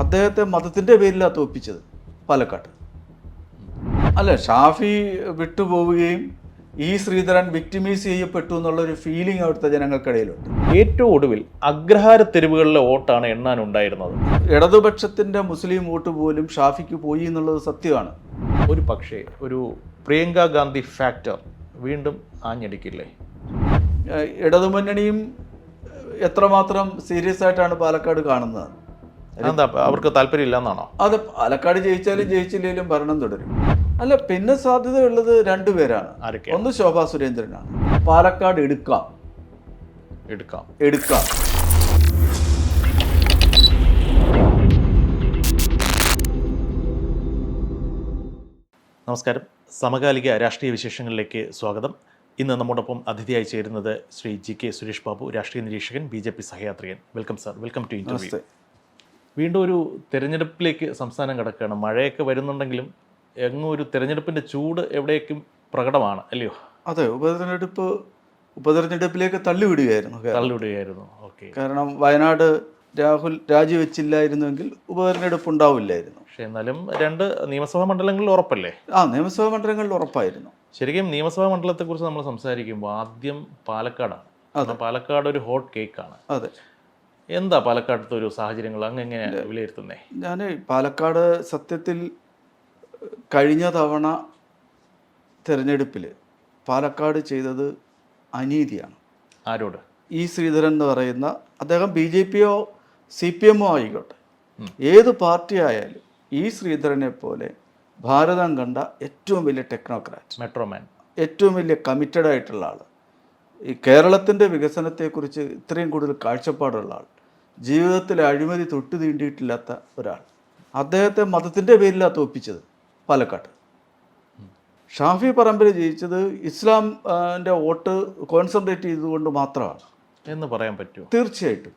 അദ്ദേഹത്തെ മതത്തിന്റെ പേരിലാണ് തോൽപ്പിച്ചത് പാലക്കാട്ട്. അല്ല ഷാഫി വിട്ടുപോവുകയും ഈ ശ്രീധരൻ വിക്ടിമൈസ് ചെയ്യപ്പെട്ടു എന്നുള്ളൊരു ഫീലിംഗ് അവിടുത്തെ ജനങ്ങൾക്കിടയിലുണ്ട്. ഏറ്റവും ഒടുവിൽ അഗ്രഹാര തെരുവുകളിലെ വോട്ടാണ് എണ്ണാൻ ഉണ്ടായിരുന്നത് ഇടതുപക്ഷത്തിന്റെ മുസ്ലിം വോട്ട് പോലും ഷാഫിക്ക് പോയി എന്നുള്ളത് സത്യമാണ്. ഒരു പക്ഷേ ഒരു പ്രിയങ്ക ഗാന്ധി ഫാക്ടർ വീണ്ടും ആഞ്ഞടിക്കില്ലേ? ഇടതുമുന്നണിയും എത്രമാത്രം സീരിയസ് ആയിട്ടാണ് പാലക്കാട് കാണുന്നത്? എന്താ അവർക്ക് താല്പര്യമില്ല എന്നാണോ അത് പാലക്കാട് ജയിച്ചാലും ജയിച്ചില്ലെങ്കിലും ഭരണം തുടരും. അല്ല പിന്നെ സാധ്യതയുള്ളത് രണ്ടുപേരാണ് ഒന്ന് ശോഭാ സുരേന്ദ്രനാണ്. പാലക്കാട് എടുക്കാം. എടുക്കാം. എടുക്കാം. നമസ്കാരം. സമകാലിക രാഷ്ട്രീയ വിശേഷങ്ങളിലേക്ക് സ്വാഗതം. ഇന്ന് നമ്മോടൊപ്പം അതിഥിയായി ചേരുന്നത് ശ്രീ ജി കെ സുരേഷ് ബാബു രാഷ്ട്രീയ നിരീക്ഷകൻ B J P സഹയാത്രികൻ. Welcome sir. Welcome to interview. നമസ്തേ. വീണ്ടും ഒരു തിരഞ്ഞെടുപ്പിലേക്ക് സംസ്ഥാനം കിടക്കുകയാണ്. മഴയൊക്കെ വരുന്നുണ്ടെങ്കിലും എങ്ങും ഒരു തിരഞ്ഞെടുപ്പിന്റെ ചൂട് എവിടേക്കും പ്രകടമാണ് അല്ലയോ? അതെ ഉപതെരഞ്ഞെടുപ്പ് ഉപതെരഞ്ഞെടുപ്പിലേക്ക് തള്ളിവിടുകയായിരുന്നു. തള്ളിവിടുകയായിരുന്നു ഓക്കെ. കാരണം വയനാട് രാഹുൽ രാജിവെച്ചില്ലായിരുന്നുവെങ്കിൽ ഉപതെരഞ്ഞെടുപ്പ് ഉണ്ടാവില്ലായിരുന്നു പക്ഷെ എന്നാലും രണ്ട് നിയമസഭാ മണ്ഡലങ്ങളിൽ ഉറപ്പല്ലേ? ആ നിയമസഭാ മണ്ഡലങ്ങളിൽ ഉറപ്പായിരുന്നു. ശരിക്കും നിയമസഭാ മണ്ഡലത്തെക്കുറിച്ച് നമ്മൾ സംസാരിക്കുമ്പോൾ ആദ്യം പാലക്കാടാണ്. പാലക്കാട് ഒരു ഹോട്ട് കേക്കാണ്. അതെ. എന്താ പാലക്കാടത്തെ ഒരു സാഹചര്യങ്ങൾ അങ്ങനെ വിലയിരുത്തുന്നേ? ഞാൻ പാലക്കാട് സത്യത്തിൽ കഴിഞ്ഞ തവണ തിരഞ്ഞെടുപ്പിൽ പാലക്കാട് ചെയ്തത് അനീതിയാണ്. ആരോട്? ഇ ശ്രീധരൻ എന്ന് പറയുന്ന അദ്ദേഹം ബി ജെ പിയോ സി പി എമ്മോ ആയിക്കോട്ടെ. ഏത് പാർട്ടി ആയാലും ഇ ശ്രീധരനെ പോലെ ഭാരതം കണ്ട ഏറ്റവും വലിയ ടെക്നോക്രാറ്റ് മെട്രോമാൻ ഏറ്റവും വലിയ കമ്മിറ്റഡ് ആയിട്ടുള്ള ആൾ ഈ കേരളത്തിന്റെ വികസനത്തെക്കുറിച്ച് ഇത്രയും കൂടുതൽ കാഴ്ചപ്പാടുള്ള ആൾ ജീവിതത്തിൽ അഴിമതി തൊട്ട് തീണ്ടിയിട്ടില്ലാത്ത ഒരാൾ. അദ്ദേഹത്തെ മതത്തിന്റെ പേരിലാണ് തോൽപ്പിച്ചത് പാലക്കാട്ട്. ഷാഫി പറമ്പിൽ ജയിച്ചത് ഇസ്ലാം വോട്ട് കോൺസെൻട്രേറ്റ് ചെയ്തുകൊണ്ട് മാത്രമാണ്. എന്ന് പറയാൻ പറ്റുമോ? തീർച്ചയായിട്ടും.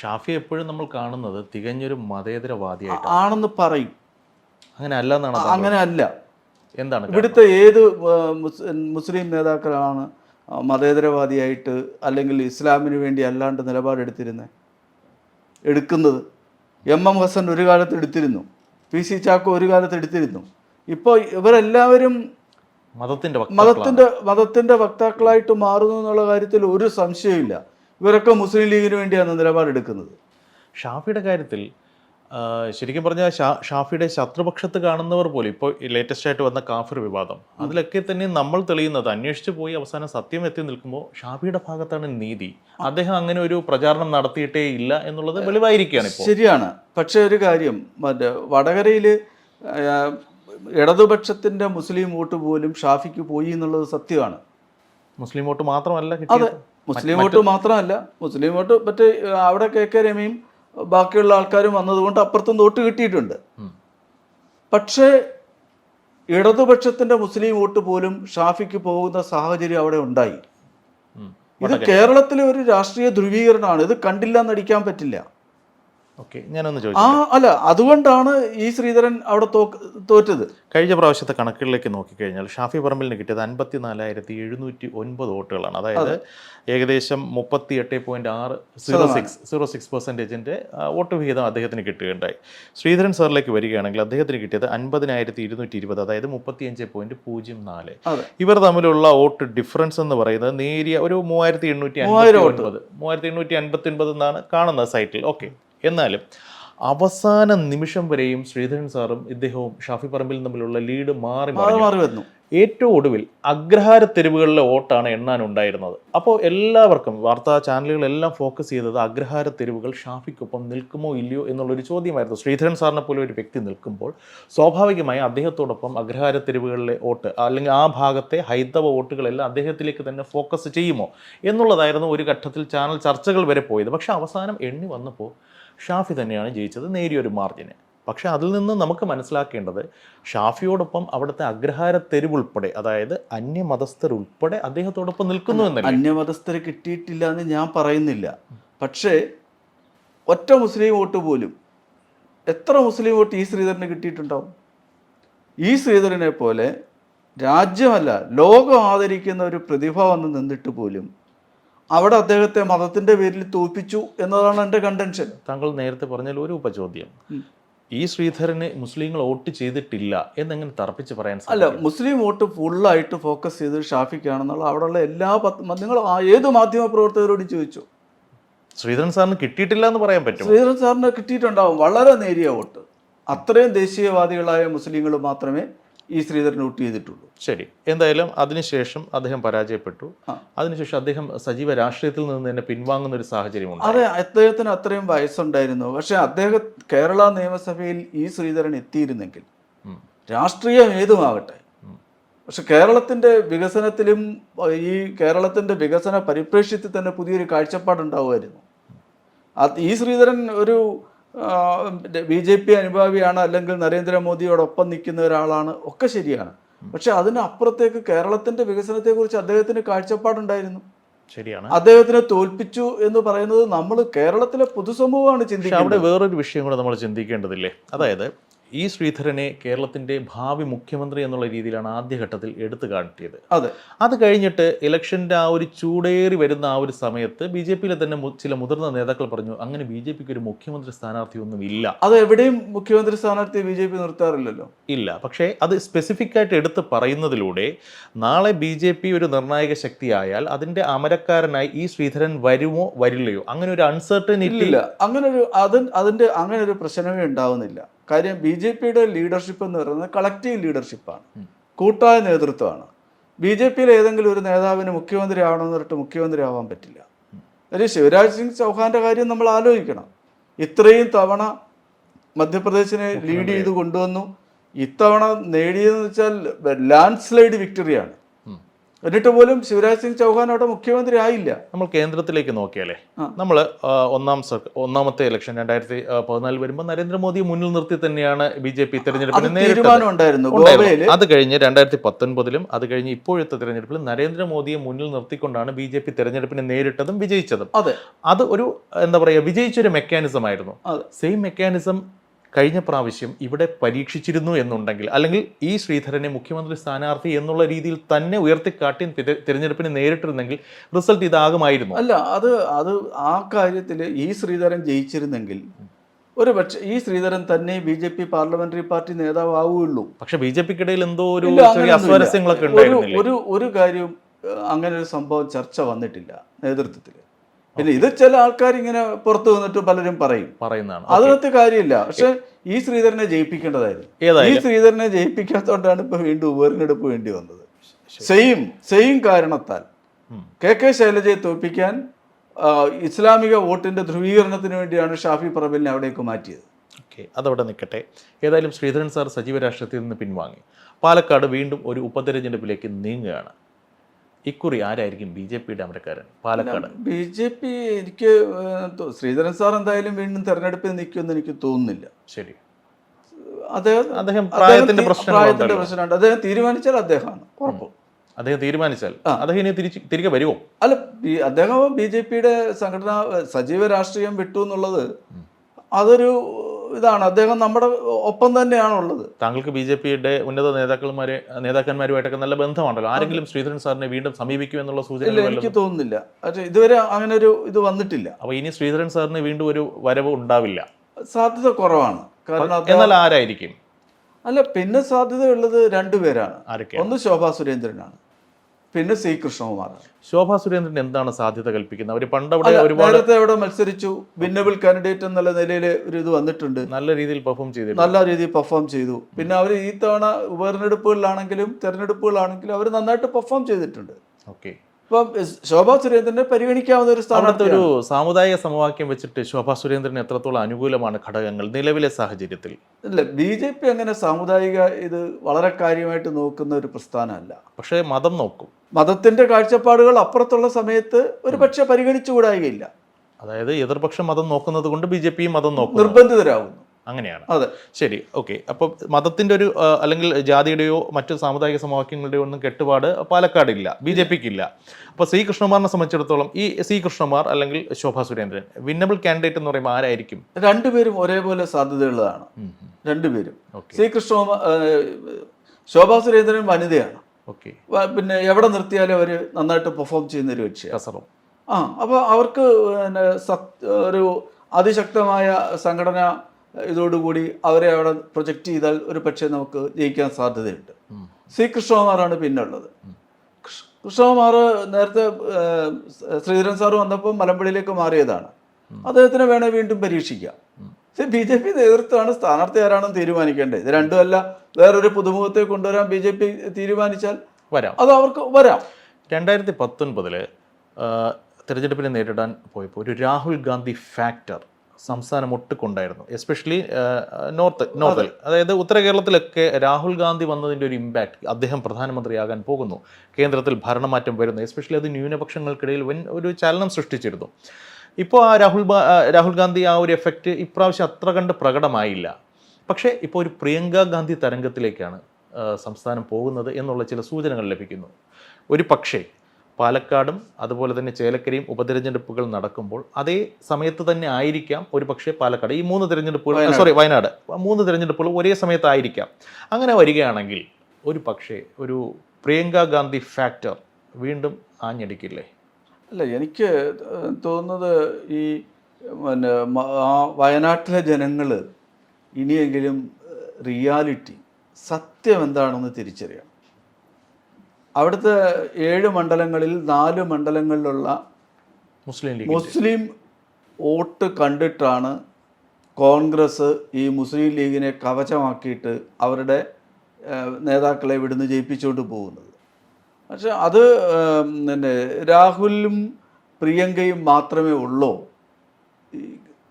ഷാഫി എപ്പോഴും നമ്മൾ കാണുന്നത് തികഞ്ഞൊരു മതേതരവാദിയായിട്ട് ആണെന്ന് പറയും. അങ്ങനെ അല്ല എന്നാണ് അങ്ങനെ അല്ല എന്താണ് ഇവിടുത്തെ ഏത് മുസ്ലിം നേതാക്കളാണ് മതേതരവാദിയായിട്ട് അല്ലെങ്കിൽ ഇസ്ലാമിന് വേണ്ടി അല്ലാണ്ട് നിലപാടെടുത്തിരുന്നത് എടുക്കുന്നത് എം എം ഹസൻ ഒരു കാലത്ത് എടുത്തിരുന്നു. പി സി ചാക്കോ ഒരു കാലത്ത് എടുത്തിരുന്നു. ഇപ്പോൾ ഇവരെല്ലാവരും മതത്തിന്റെ. മതത്തിന്റെ മതത്തിന്റെ വക്താക്കളായിട്ട് മാറുന്നു എന്നുള്ള കാര്യത്തിൽ ഒരു സംശയമില്ല ഇവരൊക്കെ മുസ്ലിം ലീഗിന് വേണ്ടിയാണ് നിലപാടെടുക്കുന്നത്. ഷാഫിയുടെ കാര്യത്തിൽ ശരിക്കും പറഞ്ഞാൽ ഷാ ഷാഫിയുടെ ശത്രുപക്ഷത്ത് കാണുന്നവർ പോലും ഇപ്പോൾ ലേറ്റസ്റ്റ് ആയിട്ട് വന്ന കാഫിർ വിവാദം അതിലൊക്കെ തന്നെ നമ്മൾ തെളിയുന്നത് അന്വേഷിച്ച് പോയി അവസാനം സത്യം എത്തി നിൽക്കുമ്പോൾ ഷാഫിയുടെ ഭാഗത്താണ് നീതി. അദ്ദേഹം അങ്ങനെ ഒരു പ്രചാരണം നടത്തിയിട്ടേ ഇല്ല എന്നുള്ളത് വെളിവായിരിക്കുകയാണ് ഇപ്പോൾ. ശരിയാണ്. പക്ഷേ ഒരു കാര്യം മറ്റേ വടകരയിൽ ഇടതുപക്ഷത്തിന്റെ മുസ്ലിം വോട്ട് പോലും ഷാഫിക്ക് പോയി എന്നുള്ളത് സത്യമാണ്. മുസ്ലിം വോട്ട് മാത്രമല്ല അതെ മുസ്ലിം വോട്ട് മാത്രമല്ല മുസ്ലിം വോട്ട് മറ്റേ അവിടെ കെ കെ രമയും ബാക്കിയുള്ള ആൾക്കാരും വന്നതുകൊണ്ട് അപ്പുറത്തും വോട്ട് കിട്ടിയിട്ടുണ്ട്. പക്ഷേ ഇടതുപക്ഷത്തിന്റെ മുസ്ലിം വോട്ട് പോലും ഷാഫിക്ക് പോകുന്ന സാഹചര്യം അവിടെ ഉണ്ടായി. ഇത് കേരളത്തിലെ ഒരു രാഷ്ട്രീയ ധ്രുവീകരണമാണ്. ഇത് കണ്ടില്ല എന്നടിക്കാൻ പറ്റില്ല. ഓക്കെ ഞാനൊന്ന് ആ ചോദിച്ചു അല്ല അതുകൊണ്ടാണ് ഈ ശ്രീധരൻ അവിടെ തോറ്റത്. കഴിഞ്ഞ പ്രാവശ്യത്തെ കണക്കുകളിലേക്ക് നോക്കിക്കഴിഞ്ഞാൽ ഷാഫി പറമ്പിലിന് കിട്ടിയത് അൻപത്തി നാലായിരത്തി എഴുന്നൂറ്റി ഒൻപത് വോട്ടുകളാണ്. അതായത് ഏകദേശം മുപ്പത്തി എട്ട് പോയിന്റ് ആറ് സീറോ സിക്സ് സീറോ സിക്സ് പെർസെന്റേജിന്റെ വോട്ട് വിഹിതം അദ്ദേഹത്തിന് കിട്ടുകയുണ്ടായി. ശ്രീധരൻ സാറിലേക്ക് വരികയാണെങ്കിൽ അദ്ദേഹത്തിന് കിട്ടിയത് അൻപതിനായിരത്തി ഇരുന്നൂറ്റി ഇരുപത് അതായത് മുപ്പത്തിയഞ്ച് പോയിന്റ് പൂജ്യം നാല്. ഇവർ തമ്മിലുള്ള വോട്ട് ഡിഫറൻസ് എന്ന് പറയുന്നത് നേരിയ ഒരു മൂവായിരത്തി എണ്ണൂറ്റി അൻപത് അൻപത്തി ഒൻപത് മൂവായിരത്തി എണ്ണൂറ്റി അൻപത്തി ഒൻപത് എന്നാണ് കാണുന്നത് സൈറ്റിൽ ഓക്കെ എന്നാലും അവസാന നിമിഷം വരെയും ശ്രീധരൻ സാറും ഇദ്ദേഹവും ഷാഫി പറമ്പിൽ തമ്മിലുള്ള ലീഡ് മാറി മാറി വന്നു. ഏറ്റവും ഒടുവിൽ അഗ്രഹാര തെരുവുകളിലെ വോട്ടാണ് എണ്ണാൻ ഉണ്ടായിരുന്നത് അപ്പോൾ എല്ലാവർക്കും വാർത്താ ചാനലുകളെല്ലാം ഫോക്കസ് ചെയ്തത് അഗ്രഹാര തെരുവുകൾ ഷാഫിക്കൊപ്പം നിൽക്കുമോ ഇല്ലയോ എന്നുള്ളൊരു ചോദ്യമായിരുന്നു. ശ്രീധരൻ സാറിനെ പോലെ ഒരു വ്യക്തി നിൽക്കുമ്പോൾ സ്വാഭാവികമായി അദ്ദേഹത്തോടൊപ്പം അഗ്രഹാര തെരുവുകളിലെ വോട്ട് അല്ലെങ്കിൽ ആ ഭാഗത്തെ ഹൈന്ദവ വോട്ടുകളെല്ലാം അദ്ദേഹത്തിലേക്ക് തന്നെ ഫോക്കസ് ചെയ്യുമോ എന്നുള്ളതായിരുന്നു ഒരു ഘട്ടത്തിൽ ചാനൽ ചർച്ചകൾ വരെ പോയത്. പക്ഷേ അവസാനം എണ്ണി വന്നപ്പോൾ ഷാഫി തന്നെയാണ് ജയിച്ചത് നേരിയൊരു മാർജിന് പക്ഷേ അതിൽ നിന്ന് നമുക്ക് മനസ്സിലാക്കേണ്ടത് ഷാഫിയോടൊപ്പം അവിടുത്തെ അഗ്രഹാര തെരുവുൾപ്പെടെ അതായത് അന്യമതസ്ഥർ ഉൾപ്പെടെ അദ്ദേഹത്തോടൊപ്പം നിൽക്കുന്നു എന്നല്ലേ? അന്യമതസ്ഥരെ കിട്ടിയിട്ടില്ല എന്ന് ഞാൻ പറയുന്നില്ല. പക്ഷേ ഒറ്റ മുസ്ലിം വോട്ട് പോലും എത്ര മുസ്ലിം വോട്ട് ഈ ശ്രീധരന് കിട്ടിയിട്ടുണ്ടാവും? ഈ ശ്രീധരനെ പോലെ രാജ്യമല്ല ലോകം ആദരിക്കുന്ന ഒരു പ്രതിഭ വന്ന് നിന്നിട്ട് പോലും അവിടെ അദ്ദേഹത്തെ മതത്തിന്റെ പേരിൽ തോൽപ്പിച്ചു എന്നതാണ് എന്റെ കണ്ടൻഷൻ താങ്കൾ നേരത്തെ പറഞ്ഞാൽ ഒരു ഉപചോദ്യം. ഈ ശ്രീധരന് മുസ്ലിങ്ങൾ വോട്ട് ചെയ്തിട്ടില്ല എന്നെങ്ങനെ തർപ്പിച്ച് പറയാൻ അല്ല മുസ്ലിം വോട്ട് ഫുള്ളായിട്ട് ഫോക്കസ് ചെയ്ത് ഷാഫിക്കാണെന്നുള്ള അവിടെയുള്ള എല്ലാ പത്ത് നിങ്ങൾ ഏത് മാധ്യമ പ്രവർത്തകരോട് ചോദിച്ചു. ശ്രീധരൻ സാറിന് കിട്ടിയിട്ടില്ല എന്ന് പറയാൻ പറ്റും ശ്രീധരൻ സാറിന് കിട്ടിയിട്ടുണ്ടാവും വളരെ നേരിയ വോട്ട്. അത്രയും ദേശീയവാദികളായ മുസ്ലിങ്ങൾ മാത്രമേ ഈ ശ്രീധരൻ ഔട്ട് ചെയ്തിട്ടുള്ളൂ. ശരി. എന്തായാലും അതിനുശേഷം അദ്ദേഹം പരാജയപ്പെട്ടു. അതിനുശേഷം അദ്ദേഹം സജീവ രാഷ്ട്രീയത്തിൽ നിന്ന് തന്നെ പിൻവാങ്ങുന്ന ഒരു സാഹചര്യമുണ്ട് അതെ അദ്ദേഹത്തിന് അത്രയും വയസ്സുണ്ടായിരുന്നു. പക്ഷെ അദ്ദേഹം കേരള നിയമസഭയിൽ ഈ ശ്രീധരൻ എത്തിയിരുന്നെങ്കിൽ. രാഷ്ട്രീയം ഏതുമാകട്ടെ. പക്ഷെ കേരളത്തിന്റെ വികസനത്തിലും ഈ കേരളത്തിന്റെ വികസന പരിപ്രേക്ഷ്യത്തിൽ തന്നെ പുതിയൊരു കാഴ്ചപ്പാടുണ്ടാവുമായിരുന്നു. ഈ ശ്രീധരൻ ഒരു ബി ജെ പി അനുഭാവിയാണ് അല്ലെങ്കിൽ നരേന്ദ്രമോദിയോടൊപ്പം നിൽക്കുന്ന ഒരാളാണ് ഒക്കെ ശരിയാണ്. പക്ഷെ അതിനപ്പുറത്തേക്ക് കേരളത്തിന്റെ വികസനത്തെക്കുറിച്ച് അദ്ദേഹത്തിന് കാഴ്ചപ്പാടുണ്ടായിരുന്നു. ശരിയാണ്. അദ്ദേഹത്തിനെ തോൽപ്പിച്ചു എന്ന് പറയുന്നത് നമ്മൾ കേരളത്തിലെ പൊതുസമൂഹമാണ് ചിന്തിക്കുന്നത് അവിടെ വേറൊരു വിഷയം കൂടെ നമ്മൾ ചിന്തിക്കേണ്ടതില്ലേ? അതായത് ഈ ശ്രീധരനെ കേരളത്തിന്റെ ഭാവി മുഖ്യമന്ത്രി എന്നുള്ള രീതിയിലാണ് ആദ്യഘട്ടത്തിൽ എടുത്തു കാട്ടിയത്. അതെ. അത് കഴിഞ്ഞിട്ട് ഇലക്ഷന്റെ ആ ഒരു ചൂടേറി വരുന്ന ആ ഒരു സമയത്ത് ബി ജെ പിയിലെ തന്നെ ചില മുതിർന്ന നേതാക്കൾ പറഞ്ഞു അങ്ങനെ ബി ജെ പിക്ക് ഒരു മുഖ്യമന്ത്രി സ്ഥാനാർത്ഥി ഒന്നും ഇല്ല. അത് എവിടെയും മുഖ്യമന്ത്രി സ്ഥാനാർത്ഥി ബി ജെ പി നിർത്താറില്ലല്ലോ. ഇല്ല. പക്ഷേ അത് സ്പെസിഫിക് ആയിട്ട് എടുത്ത് പറയുന്നതിലൂടെ നാളെ ബി ജെ പി ഒരു നിർണായക ശക്തിയായാൽ അതിന്റെ അമരക്കാരനായി ഈ ശ്രീധരൻ വരുമോ വരില്ലയോ? അങ്ങനെ ഒരു അൺസർട്ടനിറ്റി ഇല്ല അങ്ങനെ ഒരു അത് അതിന്റെ അങ്ങനെ ഒരു പ്രശ്നമേ ഉണ്ടാവുന്നില്ല. കാര്യം ബി ജെ പിയുടെ ലീഡർഷിപ്പ് എന്ന് പറയുന്നത് കളക്റ്റീവ് ലീഡർഷിപ്പാണ് കൂട്ടായ നേതൃത്വമാണ്. ബി ജെ പിയിൽ ഏതെങ്കിലും ഒരു നേതാവിന് മുഖ്യമന്ത്രി ആവണമെന്ന് പറഞ്ഞിട്ട് മുഖ്യമന്ത്രി ആവാൻ പറ്റില്ല അതിൽ ശിവരാജ് സിംഗ് ചൗഹാന്റെ കാര്യം നമ്മൾ ആലോചിക്കണം. ഇത്രയും തവണ മധ്യപ്രദേശിനെ ലീഡ് ചെയ്ത് കൊണ്ടുവന്നു. ഇത്തവണ നേടിയതെന്ന് വെച്ചാൽ ലാൻഡ് സ്ലൈഡ് വിക്ടറിയാണ്. എന്നിട്ട് പോലും ശിവരാജ് സിംഗ് ചൗഹാൻ അവിടെ മുഖ്യമന്ത്രി ആയില്ല. നമ്മൾ കേന്ദ്രത്തിലേക്ക് നോക്കിയാലേ നമ്മൾ ഒന്നാം സർ ഒന്നാമത്തെ ഇലക്ഷൻ രണ്ടായിരത്തി പതിനാല് വരുമ്പോൾ നരേന്ദ്രമോദിയെ മുന്നിൽ നിർത്തി തന്നെയാണ് ബി ജെ പി തെരഞ്ഞെടുപ്പിന് അത് കഴിഞ്ഞ് രണ്ടായിരത്തി പത്തൊൻപതിലും അത് കഴിഞ്ഞ് ഇപ്പോഴത്തെ തെരഞ്ഞെടുപ്പിലും നരേന്ദ്രമോദിയെ മുന്നിൽ നിർത്തിക്കൊണ്ടാണ് ബി ജെ പി തെരഞ്ഞെടുപ്പിനെ നേരിട്ടതും വിജയിച്ചതും. അതെ. ഒരു എന്താ പറയുക വിജയിച്ചൊരു മെക്കാനിസം ആയിരുന്നു. സെയിം മെക്കാനിസം കഴിഞ്ഞ പ്രാവശ്യം ഇവിടെ പരീക്ഷിച്ചിരുന്നു എന്നുണ്ടെങ്കിൽ അല്ലെങ്കിൽ ഈ ശ്രീധരനെ മുഖ്യമന്ത്രി സ്ഥാനാർത്ഥി എന്നുള്ള രീതിയിൽ തന്നെ ഉയർത്തിക്കാട്ടി തിര- തിരഞ്ഞെടുപ്പിനെ നേരിട്ടിരുന്നെങ്കിൽ റിസൾട്ട് ഇതാകുമായിരുന്നു. അല്ല അത് അത് ആ കാര്യത്തിൽ ഈ ശ്രീധരൻ ജയിച്ചിരുന്നെങ്കിൽ ഒരു പക്ഷേ ഈ ശ്രീധരൻ തന്നെ B J P parliamentary party നേതാവ് ആവുകയുള്ളൂ പക്ഷെ ബി ജെ പിക്കിടയിൽ എന്തോ ഒരു. അസ്വാരസ്യങ്ങളൊക്കെ ഒരു ഒരു ഒരു കാര്യവും അങ്ങനെ ഒരു സംഭവം ചർച്ച വന്നിട്ടില്ല നേതൃത്വത്തിൽ പിന്നെ ഇത് ചില ആൾക്കാർ ഇങ്ങനെ പുറത്തു വന്നിട്ട് പലരും പറയും. പറയുന്നതാണ്. അതിനകത്ത് കാര്യമില്ല. പക്ഷെ ഈ ശ്രീധരനെ ജയിപ്പിക്കേണ്ടതായിരുന്നു ഈ ശ്രീധരനെ ജയിപ്പിക്കാത്തതുകൊണ്ടാണ് ഇപ്പൊ വീണ്ടും ഉപതെരഞ്ഞെടുപ്പ് വേണ്ടി വന്നത്. സെയിം സെയിം കാരണത്താൽ. കെ കെ ശൈലജയെ തോൽപ്പിക്കാൻ ഇസ്ലാമിക വോട്ടിന്റെ ധ്രുവീകരണത്തിന് വേണ്ടിയാണ് ഷാഫി പറമ്പലിനെ അവിടേക്ക് മാറ്റിയത്. ഓക്കെ അതവിടെ നിൽക്കട്ടെ. ഏതായാലും ശ്രീധരൻ സാർ സജീവ രാഷ്ട്രീയത്തിൽ നിന്ന് പിൻവാങ്ങി. പാലക്കാട് വീണ്ടും ഒരു ഉപതെരഞ്ഞെടുപ്പിലേക്ക് നീങ്ങുകയാണ്. ഇക്കുറി ആരായിരിക്കും ബി ജെ പിയുടെ അമരക്കാരൻ? പാലക്കാട്. ബി ജെ പി എനിക്ക് ശ്രീധരൻ സാർ എന്തായാലും വീണ്ടും തെരഞ്ഞെടുപ്പിൽ നിൽക്കുമെന്ന് എനിക്ക് തോന്നുന്നില്ല. ശരി. അദ്ദേഹം അദ്ദേഹം പ്രായത്തിന്റെ പ്രായത്തിന്റെ പ്രശ്നമുണ്ട്. അദ്ദേഹം തീരുമാനിച്ചാൽ അദ്ദേഹമാണ്. ഉറപ്പും. അദ്ദേഹം തീരുമാനിച്ചാൽ അദ്ദേഹം ഇനി തിരിച്ച് തിരികെ വരുമോ? അല്ല അദ്ദേഹം ബി ജെ പിയുടെ സംഘടന സജീവ രാഷ്ട്രീയം വിട്ടു എന്നുള്ളത് അതൊരു ഇതാണ്. അദ്ദേഹം നമ്മുടെ ഒപ്പം തന്നെയാണുള്ളത്. താങ്കൾക്ക് ബി ജെ പിയുടെ ഉന്നത നേതാക്കന്മാരെ നേതാക്കന്മാരുമായിട്ടൊക്കെ നല്ല ബന്ധമാണല്ലോ ആരെങ്കിലും ശ്രീധരൻ സാറിനെ വീണ്ടും സമീപിക്കും എന്നുള്ള സൂചന എനിക്ക് തോന്നുന്നില്ല. പക്ഷേ ഇതുവരെ അങ്ങനെ ഒരു ഇത് വന്നിട്ടില്ല. അപ്പൊ ഇനി ശ്രീധരൻ സാറിന് വീണ്ടും ഒരു വരവ് ഉണ്ടാവില്ല. സാധ്യത കുറവാണ്. കാരണം എന്നാൽ ആരായിരിക്കും? അല്ല പിന്നെ സാധ്യതയുള്ളത് രണ്ടുപേരാണ് ഒന്ന് ശോഭാ സുരേന്ദ്രനാണ്. പിന്നെ സി കൃഷ്ണകുമാർ ശോഭാ സുരേന്ദ്രൻ എന്താണ് സാധ്യത കൽപ്പിക്കുന്നത്? അവർ പണ്ട് അവിടെ ഒരുപാട് നേരത്തെ അവിടെ മത്സരിച്ചു വിന്നബിൾ കാൻഡിഡേറ്റ് എന്നുള്ള നിലയിൽ ഒരു ഇത് വന്നിട്ടുണ്ട്. നല്ല രീതിയിൽ പെർഫോം ചെയ്തു നല്ല രീതിയിൽ പെർഫോം ചെയ്തു. പിന്നെ അവർ ഈ തവണ ഉപതെരഞ്ഞെടുപ്പുകളിലാണെങ്കിലും തെരഞ്ഞെടുപ്പുകളാണെങ്കിലും അവർ നന്നായിട്ട് പെർഫോം ചെയ്തിട്ടുണ്ട്. ഓക്കെ ഇപ്പം ശോഭാ സുരേന്ദ്രനെ പരിഗണിക്കാവുന്ന ഒരു സ്ഥാനത്ത് ഒരു സാമുദായിക സമവാക്യം വെച്ചിട്ട് ശോഭാ സുരേന്ദ്രൻ എത്രത്തോളം അനുകൂലമാണ് ഘടകങ്ങൾ നിലവിലെ സാഹചര്യത്തിൽ? ഇല്ല ബി ജെ പി അങ്ങനെ സാമുദായിക ഇത് വളരെ കാര്യമായിട്ട് നോക്കുന്ന ഒരു പ്രസ്ഥാനമല്ല. പക്ഷേ മതം നോക്കും. മതത്തിന്റെ കാഴ്ചപ്പാടുകൾ അപ്പുറത്തുള്ള സമയത്ത് ഒരു പക്ഷെ പരിഗണിച്ചുകൂടായികയില്ല. അതായത് എതിർപക്ഷം മതം നോക്കുന്നത് കൊണ്ട് ബി ജെ പിയും മതം നോക്കും നിർബന്ധിതരാകുന്നു അങ്ങനെയാണ്. അതെ. ശരി. ഓക്കെ. അപ്പോൾ മതത്തിന്റെ ഒരു അല്ലെങ്കിൽ ജാതിയുടെയോ മറ്റു സാമുദായിക സമവാക്യങ്ങളുടെയോ ഒന്നും കെട്ടുപാട് പാലക്കാടില്ല. ബി ജെ പിക്ക് ഇല്ല അപ്പോൾ സി കൃഷ്ണകുമാറിനെ സംബന്ധിച്ചിടത്തോളം ഈ സി കൃഷ്ണകുമാർ അല്ലെങ്കിൽ ശോഭാ സുരേന്ദ്രൻ വിന്നബിൾ കാൻഡിഡേറ്റ് എന്ന് പറയുമ്പോൾ ആരായിരിക്കും? രണ്ടുപേരും ഒരേപോലെ സാധ്യതയുള്ളതാണ്. രണ്ടുപേരും. ശ്രീകൃഷ്ണ കൃഷ്ണകുമാർ ശോഭാ സുരേന്ദ്രൻ വനിതയാണ്. ഓക്കെ. പിന്നെ എവിടെ നിർത്തിയാലും അവർ നന്നായിട്ട് പെർഫോം ചെയ്യുന്ന ഒരു കക്ഷിയാണ് ആ അപ്പോൾ അവർക്ക് പിന്നെ സത് ഒരു അതിശക്തമായ സംഘടന ഇതോടുകൂടി അവരെ അവിടെ പ്രൊജക്റ്റ് ചെയ്താൽ ഒരു പക്ഷേ നമുക്ക് ജയിക്കാൻ സാധ്യതയുണ്ട്. സി കൃഷ്ണകുമാറാണ് പിന്നുള്ളത്. കൃഷ്- കൃഷ്ണകുമാർ നേരത്തെ ശ്രീധരൻ സാർ വന്നപ്പോൾ മലമ്പള്ളിയിലേക്ക് മാറിയതാണ്. അദ്ദേഹത്തിന് വേണേൽ വീണ്ടും പരീക്ഷിക്കാം. ബി ജെ പി നേതൃത്വമാണ് സ്ഥാനാർത്ഥി ആരാണെന്ന് തീരുമാനിക്കേണ്ടത്. ഇത് രണ്ടുമല്ല വേറൊരു പുതുമുഖത്തെ കൊണ്ടുവരാൻ ബി ജെ പി തീരുമാനിച്ചാൽ വരാം. അത് അവർക്ക് വരാം. രണ്ടായിരത്തി പത്തൊൻപതിൽ തിരഞ്ഞെടുപ്പിനെ നേരിടാൻ പോയപ്പോൾ ഒരു രാഹുൽ ഗാന്ധി ഫാക്ടർ സംസ്ഥാനം ഒട്ടുക്കുണ്ടായിരുന്നു. എസ്പെഷ്യലി നോർത്ത് നോർത്തിൽ അതായത് ഉത്തര കേരളത്തിലൊക്കെ രാഹുൽ ഗാന്ധി വന്നതിന്റെ ഒരു ഇമ്പാക്റ്റ് അദ്ദേഹം പ്രധാനമന്ത്രിയാകാൻ പോകുന്നു. കേന്ദ്രത്തിൽ ഭരണമാറ്റം വരുന്നു. എസ്പെഷ്യലി അത് ന്യൂനപക്ഷങ്ങൾക്കിടയിൽ വൻ ഒരു ചലനം സൃഷ്ടിച്ചിരുന്നു. ഇപ്പോൾ ആ രാഹുൽ രാഹുൽ ഗാന്ധി ആ ഒരു എഫക്റ്റ് ഇപ്രാവശ്യം അത്ര കണ്ട് പ്രകടമായില്ല. പക്ഷേ ഇപ്പോൾ ഒരു പ്രിയങ്ക ഗാന്ധി തരംഗത്തിലേക്കാണ് സംസ്ഥാനം പോകുന്നത് എന്നുള്ള ചില സൂചനകൾ ലഭിക്കുന്നു. ഒരു പക്ഷേ പാലക്കാടും അതുപോലെ തന്നെ ചേലക്കരയും ഉപതിരഞ്ഞെടുപ്പുകൾ നടക്കുമ്പോൾ അതേ സമയത്ത് തന്നെ ആയിരിക്കാം ഒരു പക്ഷേ പാലക്കാട്. ഈ മൂന്ന് തിരഞ്ഞെടുപ്പുകൾ സോറി വയനാട്. മൂന്ന് തിരഞ്ഞെടുപ്പുകൾ ഒരേ സമയത്തായിരിക്കാം. അങ്ങനെ വരികയാണെങ്കിൽ ഒരു പക്ഷേ ഒരു പ്രിയങ്ക ഗാന്ധി ഫാക്ടർ വീണ്ടും ആഞ്ഞടിക്കില്ലേ? അല്ല എനിക്ക് തോന്നുന്നത് ഈ പിന്നെ ആ വയനാട്ടിലെ ജനങ്ങൾ ഇനിയെങ്കിലും റിയാലിറ്റി സത്യം എന്താണെന്ന് തിരിച്ചറിയണം. അവിടുത്തെ ഏഴ് മണ്ഡലങ്ങളിൽ നാല് മണ്ഡലങ്ങളിലുള്ള മുസ്ലിം ലീഗ് മുസ്ലിം വോട്ട് കണ്ടിട്ടാണ് കോൺഗ്രസ് ഈ മുസ്ലിം ലീഗിനെ കവചമാക്കിയിട്ട് അവരുടെ നേതാക്കളെ ഇവിടുന്ന് ജയിപ്പിച്ചുകൊണ്ട് പോകുന്നത്. പക്ഷെ അത് പിന്നെ രാഹുലും പ്രിയങ്കയും മാത്രമേ ഉള്ളൂ.